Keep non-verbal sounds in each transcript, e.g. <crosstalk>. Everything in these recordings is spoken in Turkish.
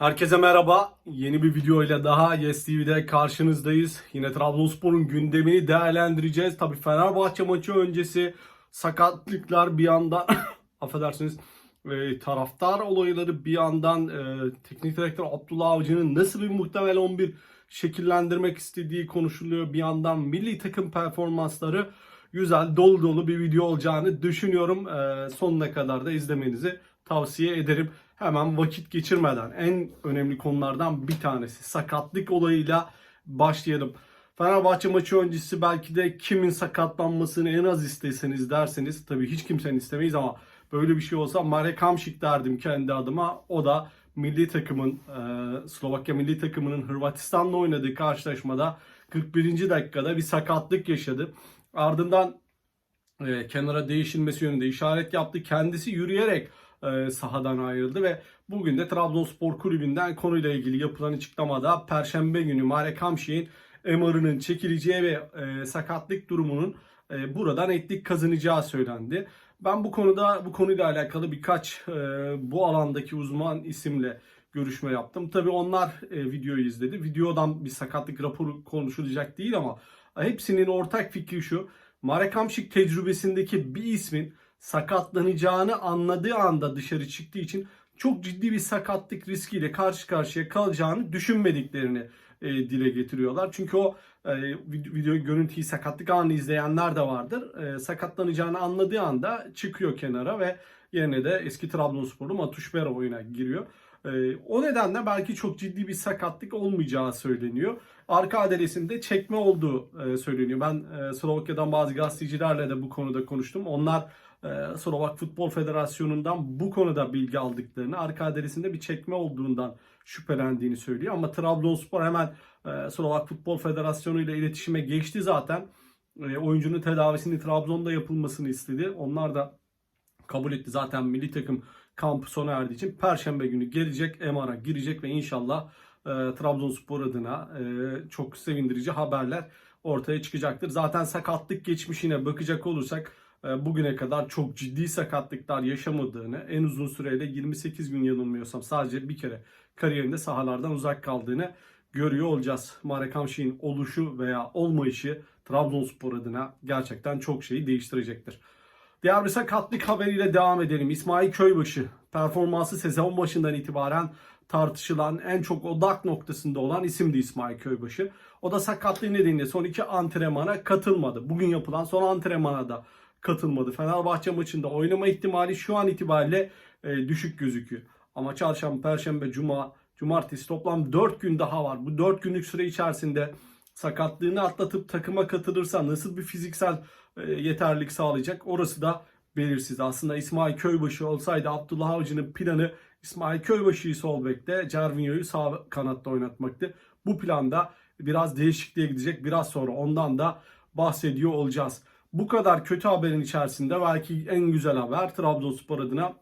Herkese merhaba. Yeni bir video ile daha Yes TV'de karşınızdayız. Yine Trabzonspor'un gündemini değerlendireceğiz. Tabii Fenerbahçe maçı öncesi sakatlıklar bir yandan <coughs> affedersiniz e, taraftar olayları bir yandan e, teknik direktör Abdullah Avcı'nın nasıl bir muhtemel 11 şekillendirmek istediği konuşuluyor. Bir yandan milli takım performansları güzel dolu dolu bir video olacağını düşünüyorum. E, sonuna kadar da izlemenizi tavsiye ederim. Hemen vakit geçirmeden en önemli konulardan bir tanesi sakatlık olayıyla başlayalım. Fenerbahçe maçı öncesi belki de kimin sakatlanmasını en az isteseniz derseniz tabii hiç kimsenin istemeyiz ama böyle bir şey olsa Marek Hamšík derdim kendi adıma. O da milli takımın e, Slovakya milli takımının Hırvatistan'la oynadığı karşılaşmada 41. dakikada bir sakatlık yaşadı. Ardından e, kenara değişilmesi yönünde işaret yaptı. Kendisi yürüyerek e, sahadan ayrıldı ve bugün de Trabzonspor Kulübü'nden konuyla ilgili yapılan açıklamada Perşembe günü Marek Hamšík'in MR'ının çekileceği ve e, sakatlık durumunun e, buradan netlik kazanacağı söylendi. Ben bu konuda bu konuyla alakalı birkaç e, bu alandaki uzman isimle görüşme yaptım. Tabii onlar e, videoyu izledi. Videodan bir sakatlık raporu konuşulacak değil ama hepsinin ortak fikri şu. Marek Hamšík tecrübesindeki bir ismin sakatlanacağını anladığı anda dışarı çıktığı için çok ciddi bir sakatlık riskiyle karşı karşıya kalacağını düşünmediklerini e, dile getiriyorlar. Çünkü o e, video, görüntüyü sakatlık anını izleyenler de vardır. E, sakatlanacağını anladığı anda çıkıyor kenara ve yerine de eski Trabzonsporlu Matuş Bera oyuna giriyor. E, o nedenle belki çok ciddi bir sakatlık olmayacağı söyleniyor. Arka adresinde çekme olduğu e, söyleniyor. Ben e, Slovakya'dan bazı gazetecilerle de bu konuda konuştum. Onlar Slovak Futbol Federasyonu'ndan bu konuda bilgi aldıklarını, arka adresinde bir çekme olduğundan şüphelendiğini söylüyor. Ama Trabzonspor hemen e, Slovak Futbol Federasyonu ile iletişime geçti zaten. E, oyuncunun tedavisinin Trabzon'da yapılmasını istedi. Onlar da kabul etti. Zaten milli takım kampı sona erdiği için Perşembe günü gelecek, MR'a girecek ve inşallah e, Trabzonspor adına çok sevindirici haberler ortaya çıkacaktır. Zaten sakatlık geçmişine bakacak olursak bugüne kadar çok ciddi sakatlıklar yaşamadığını, en uzun süreyle 28 gün yanılmıyorsam sadece bir kere kariyerinde sahalardan uzak kaldığını görüyor olacağız. Marek Hamšík'in oluşu veya olmayışı Trabzonspor adına gerçekten çok şeyi değiştirecektir. Diğer bir sakatlık haberiyle devam edelim. İsmail Köybaşı performansı sezon başından itibaren tartışılan en çok odak noktasında olan isimdi İsmail Köybaşı. O da sakatlığı nedeniyle son iki antrenmana katılmadı. Bugün yapılan son antrenmana da katılmadı. Fenerbahçe maçında oynama ihtimali şu an itibariyle e, düşük gözüküyor. Ama çarşamba, perşembe, cuma, cumartesi toplam 4 gün daha var. Bu 4 günlük süre içerisinde sakatlığını atlatıp takıma katılırsa nasıl bir fiziksel e, yeterlilik sağlayacak orası da belirsiz. Aslında İsmail Köybaşı olsaydı Abdullah Avcı'nın planı İsmail Köybaşı'yı sol bekte, Cervinho'yu sağ kanatta oynatmaktı. Bu planda biraz değişikliğe gidecek. Biraz sonra ondan da bahsediyor olacağız. Bu kadar kötü haberin içerisinde belki en güzel haber Trabzonspor adına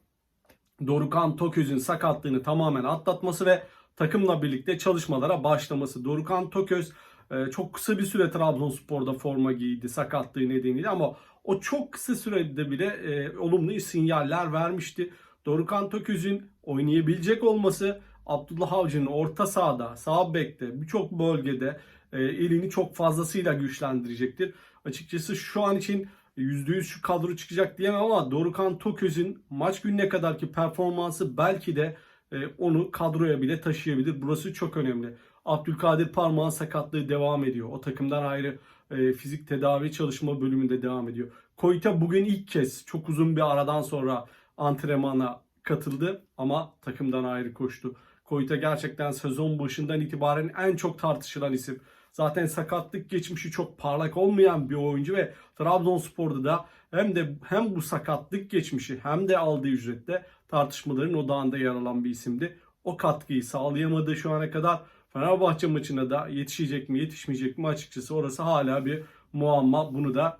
Dorukan Toköz'ün sakatlığını tamamen atlatması ve takımla birlikte çalışmalara başlaması. Dorukan Toköz e, çok kısa bir süre Trabzonspor'da forma giydi sakatlığı nedeniyle ama o çok kısa sürede bile e, olumlu sinyaller vermişti. Dorukan Toköz'ün oynayabilecek olması Abdullah Avcı'nın orta sahada, sağ bekte, birçok bölgede e, elini çok fazlasıyla güçlendirecektir. Açıkçası şu an için %100 şu kadro çıkacak diyemem ama Dorukan Toköz'ün maç gününe kadarki performansı belki de e, onu kadroya bile taşıyabilir. Burası çok önemli. Abdülkadir Parmağan sakatlığı devam ediyor. O takımdan ayrı e, fizik tedavi çalışma bölümünde devam ediyor. Koyta bugün ilk kez çok uzun bir aradan sonra antrenmana katıldı ama takımdan ayrı koştu. Koyta gerçekten sezon başından itibaren en çok tartışılan isim. Zaten sakatlık geçmişi çok parlak olmayan bir oyuncu ve Trabzonspor'da da hem de hem bu sakatlık geçmişi hem de aldığı ücrette tartışmaların odağında yer alan bir isimdi. O katkıyı sağlayamadı şu ana kadar. Fenerbahçe maçına da yetişecek mi yetişmeyecek mi açıkçası orası hala bir muamma. Bunu da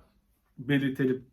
belirtelim.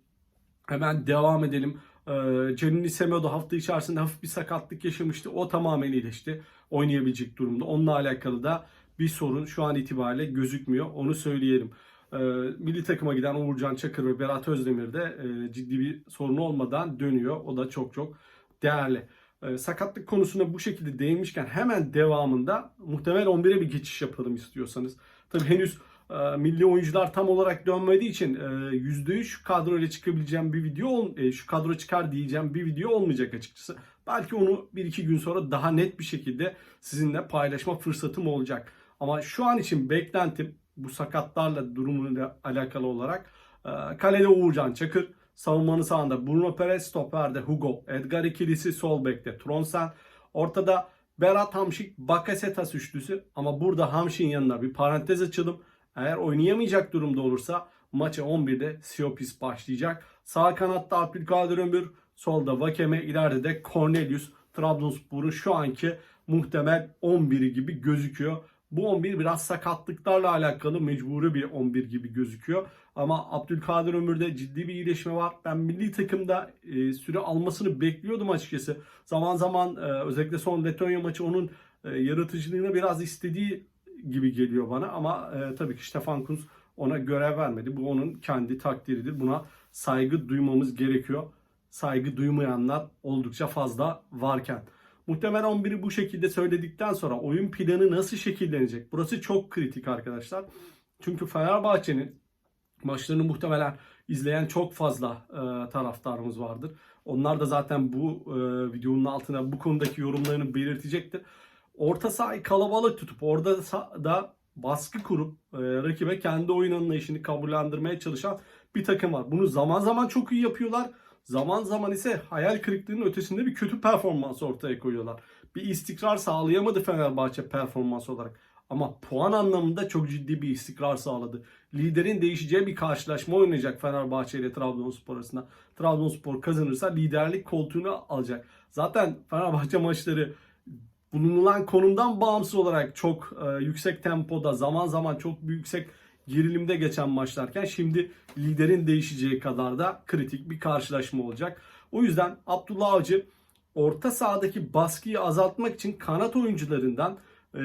Hemen devam edelim. Ee, Canini Semedo hafta içerisinde hafif bir sakatlık yaşamıştı. O tamamen iyileşti. Oynayabilecek durumda. Onunla alakalı da bir sorun şu an itibariyle gözükmüyor. Onu söyleyelim. E, milli takıma giden Uğurcan Çakır ve Berat Özdemir de e, ciddi bir sorunu olmadan dönüyor. O da çok çok değerli. e, sakatlık konusuna bu şekilde değinmişken hemen devamında muhtemel 11'e bir geçiş yapalım istiyorsanız. Tabii henüz e, milli oyuncular tam olarak dönmediği için e, %3 şu kadroyla çıkabileceğim bir video e, şu kadro çıkar diyeceğim bir video olmayacak açıkçası. Belki onu 1-2 gün sonra daha net bir şekilde sizinle paylaşma fırsatım olacak. Ama şu an için beklentim bu sakatlarla durumuyla alakalı olarak e, kalede Uğurcan Çakır, savunmanın sağında Bruno Perez, stoperde Hugo, Edgar ikilisi sol bekte Tronsen, ortada Berat Hamşik, Bakasetas üçlüsü ama burada Hamşik'in yanına bir parantez açalım. Eğer oynayamayacak durumda olursa maça 11'de Siopis başlayacak. Sağ kanatta Abdülkadir Ömür, solda Vakeme, ileride de Cornelius. Trabzonspor'un şu anki muhtemel 11'i gibi gözüküyor. Bu 11 biraz sakatlıklarla alakalı mecburi bir 11 gibi gözüküyor. Ama Abdülkadir Ömür'de ciddi bir iyileşme var. Ben milli takımda e, süre almasını bekliyordum açıkçası. Zaman zaman e, özellikle son Letonya maçı onun e, yaratıcılığını biraz istediği gibi geliyor bana. Ama e, tabii ki Stefan Kunz ona görev vermedi. Bu onun kendi takdiridir. Buna saygı duymamız gerekiyor. Saygı duymayanlar oldukça fazla varken. Muhtemelen 11'i bu şekilde söyledikten sonra oyun planı nasıl şekillenecek? Burası çok kritik arkadaşlar. Çünkü Fenerbahçe'nin maçlarını muhtemelen izleyen çok fazla e, taraftarımız vardır. Onlar da zaten bu e, videonun altına bu konudaki yorumlarını belirtecektir. Orta sahayı kalabalık tutup orada da baskı kurup e, rakibe kendi oyun anlayışını kabullendirmeye çalışan bir takım var. Bunu zaman zaman çok iyi yapıyorlar. Zaman zaman ise hayal kırıklığının ötesinde bir kötü performans ortaya koyuyorlar. Bir istikrar sağlayamadı Fenerbahçe performans olarak. Ama puan anlamında çok ciddi bir istikrar sağladı. Liderin değişeceği bir karşılaşma oynayacak Fenerbahçe ile Trabzonspor arasında. Trabzonspor kazanırsa liderlik koltuğunu alacak. Zaten Fenerbahçe maçları bulunulan konumdan bağımsız olarak çok e, yüksek tempoda zaman zaman çok yüksek gerilimde geçen maçlarken şimdi liderin değişeceği kadar da kritik bir karşılaşma olacak. O yüzden Abdullah Avcı orta sahadaki baskıyı azaltmak için kanat oyuncularından e,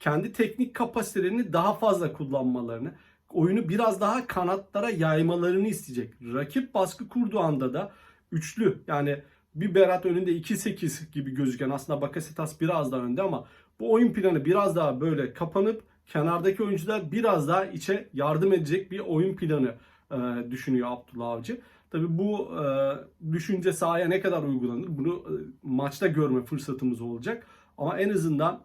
kendi teknik kapasitelerini daha fazla kullanmalarını, oyunu biraz daha kanatlara yaymalarını isteyecek. Rakip baskı kurduğu anda da üçlü yani bir Berat önünde 2-8 gibi gözüken aslında Bakasetas biraz daha önde ama bu oyun planı biraz daha böyle kapanıp kenardaki oyuncular biraz daha içe yardım edecek bir oyun planı e, düşünüyor Abdullah Avcı. Tabii bu e, düşünce sahaya ne kadar uygulanır bunu e, maçta görme fırsatımız olacak. Ama en azından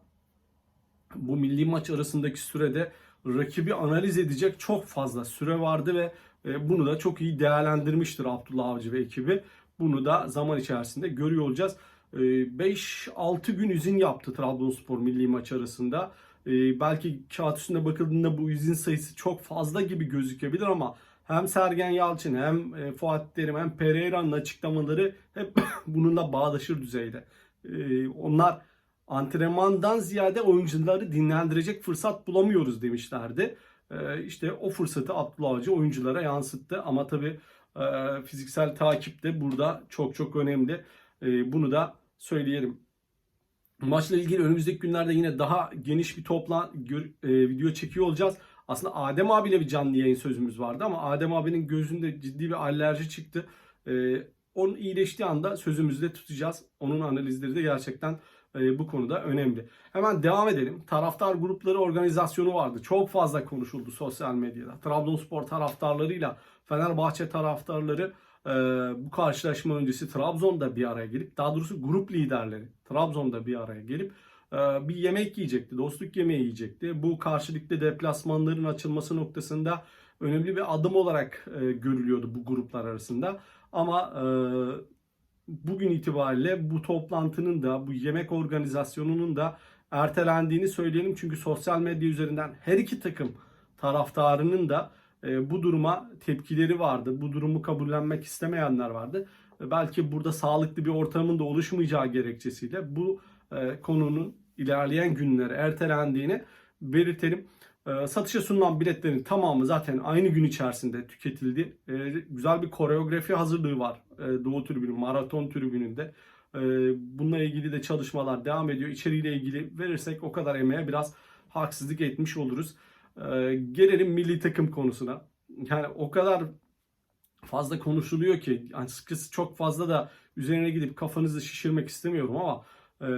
bu milli maç arasındaki sürede rakibi analiz edecek çok fazla süre vardı ve e, bunu da çok iyi değerlendirmiştir Abdullah Avcı ve ekibi. Bunu da zaman içerisinde görüyor olacağız. E, 5-6 gün izin yaptı Trabzonspor milli maç arasında. E, belki kağıt üstünde bakıldığında bu izin sayısı çok fazla gibi gözükebilir ama hem Sergen Yalçın hem e, Fuat Terim hem Pereira'nın açıklamaları hep <coughs> bununla bağdaşır düzeyde. E, onlar antrenmandan ziyade oyuncuları dinlendirecek fırsat bulamıyoruz demişlerdi. E, işte o fırsatı Abdullah Avcı oyunculara yansıttı ama tabii e, fiziksel takip de burada çok çok önemli. E, bunu da söyleyelim. Maçla ilgili önümüzdeki günlerde yine daha geniş bir topla gör- e, video çekiyor olacağız. Aslında Adem abiyle bir canlı yayın sözümüz vardı ama Adem abinin gözünde ciddi bir alerji çıktı. E, onun iyileştiği anda sözümüzü de tutacağız. Onun analizleri de gerçekten e, bu konuda önemli. Hemen devam edelim. Taraftar grupları organizasyonu vardı. Çok fazla konuşuldu sosyal medyada. Trabzonspor taraftarlarıyla Fenerbahçe taraftarları e, bu karşılaşma öncesi Trabzon'da bir araya gelip daha doğrusu grup liderleri Trabzon'da bir araya gelip e, bir yemek yiyecekti. Dostluk yemeği yiyecekti. Bu karşılıklı deplasmanların açılması noktasında önemli bir adım olarak e, görülüyordu bu gruplar arasında. Ama e, bugün itibariyle bu toplantının da bu yemek organizasyonunun da ertelendiğini söyleyelim. Çünkü sosyal medya üzerinden her iki takım taraftarının da bu duruma tepkileri vardı. Bu durumu kabullenmek istemeyenler vardı. E, belki burada sağlıklı bir ortamın da oluşmayacağı gerekçesiyle bu e, konunun ilerleyen günlere ertelendiğini belirtelim. E, satışa sunulan biletlerin tamamı zaten aynı gün içerisinde tüketildi. Güzel bir koreografi hazırlığı var e, Doğu Tribünü, Maraton Tribünü'nde. Bununla ilgili de çalışmalar devam ediyor. İçeriğiyle ilgili verirsek o kadar emeğe biraz haksızlık etmiş oluruz. E, gelelim milli takım konusuna. Yani o kadar fazla konuşuluyor ki açıkçası çok fazla da üzerine gidip kafanızı şişirmek istemiyorum ama e,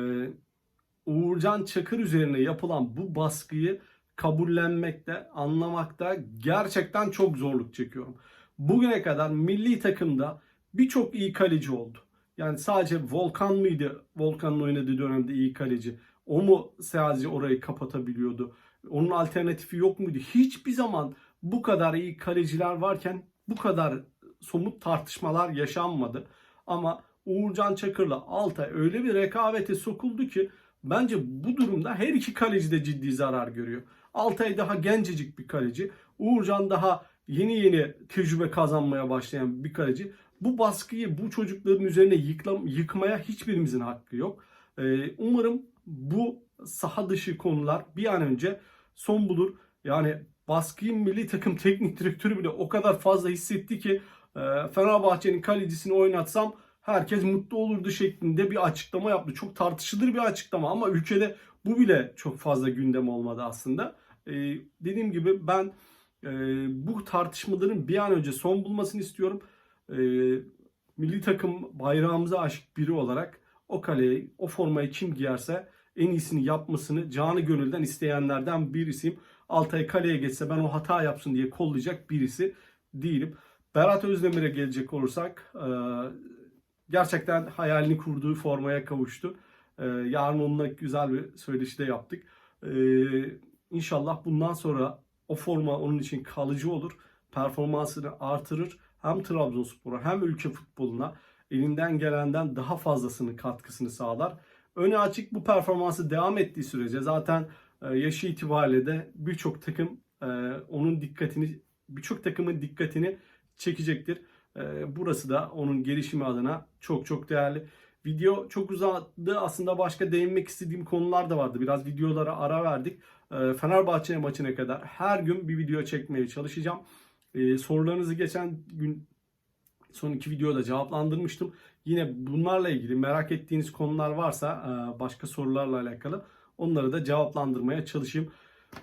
Uğurcan Çakır üzerine yapılan bu baskıyı kabullenmekte, anlamakta gerçekten çok zorluk çekiyorum. Bugüne kadar milli takımda birçok iyi kaleci oldu. Yani sadece Volkan mıydı? Volkan'ın oynadığı dönemde iyi kaleci. O mu sadece orayı kapatabiliyordu? Onun alternatifi yok muydu? Hiçbir zaman bu kadar iyi kaleciler varken bu kadar somut tartışmalar yaşanmadı. Ama Uğurcan Çakır'la Altay öyle bir rekabete sokuldu ki bence bu durumda her iki kaleci de ciddi zarar görüyor. Altay daha gencecik bir kaleci. Uğurcan daha yeni yeni tecrübe kazanmaya başlayan bir kaleci. Bu baskıyı bu çocukların üzerine yıklam, yıkmaya hiçbirimizin hakkı yok. Ee, umarım bu saha dışı konular bir an önce son bulur. Yani baskıyı milli takım teknik direktörü bile o kadar fazla hissetti ki e, Fenerbahçe'nin kalecisini oynatsam herkes mutlu olurdu şeklinde bir açıklama yaptı. Çok tartışılır bir açıklama ama ülkede bu bile çok fazla gündem olmadı aslında. Ee, dediğim gibi ben e, bu tartışmaların bir an önce son bulmasını istiyorum. Ee, milli takım bayrağımıza aşık biri olarak o kaleyi, o formayı kim giyerse en iyisini yapmasını canı gönülden isteyenlerden birisiyim. Altay kaleye geçse ben o hata yapsın diye kollayacak birisi değilim. Berat Özdemir'e gelecek olursak e, gerçekten hayalini kurduğu formaya kavuştu. E, yarın onunla güzel bir söyleşi de yaptık. E, İnşallah bundan sonra o forma onun için kalıcı olur. Performansını artırır. Hem Trabzonspor'a hem ülke futboluna elinden gelenden daha fazlasını katkısını sağlar. Öne açık bu performansı devam ettiği sürece zaten e, yaşı itibariyle de birçok takım e, onun dikkatini birçok takımın dikkatini çekecektir. E, Burası da onun gelişimi adına çok çok değerli. Video çok uzadı. Aslında başka değinmek istediğim konular da vardı. Biraz videolara ara verdik. Fenerbahçe maçına kadar her gün bir video çekmeye çalışacağım. Sorularınızı geçen gün son iki videoda cevaplandırmıştım. Yine bunlarla ilgili merak ettiğiniz konular varsa e, başka sorularla alakalı onları da cevaplandırmaya çalışayım.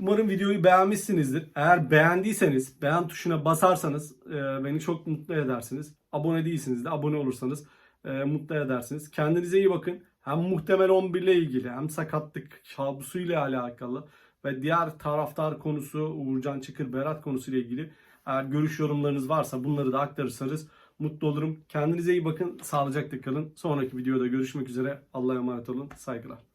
Umarım videoyu beğenmişsinizdir. Eğer beğendiyseniz beğen tuşuna basarsanız e, beni çok mutlu edersiniz. Abone değilsiniz de abone olursanız e, mutlu edersiniz. Kendinize iyi bakın. Hem muhtemel 11 ile ilgili hem sakatlık kabusuyla alakalı ve diğer taraftar konusu Uğurcan Çıkır Berat konusuyla ilgili eğer görüş yorumlarınız varsa bunları da aktarırsanız mutlu olurum. Kendinize iyi bakın. Sağlıcakla kalın. Sonraki videoda görüşmek üzere. Allah'a emanet olun. Saygılar.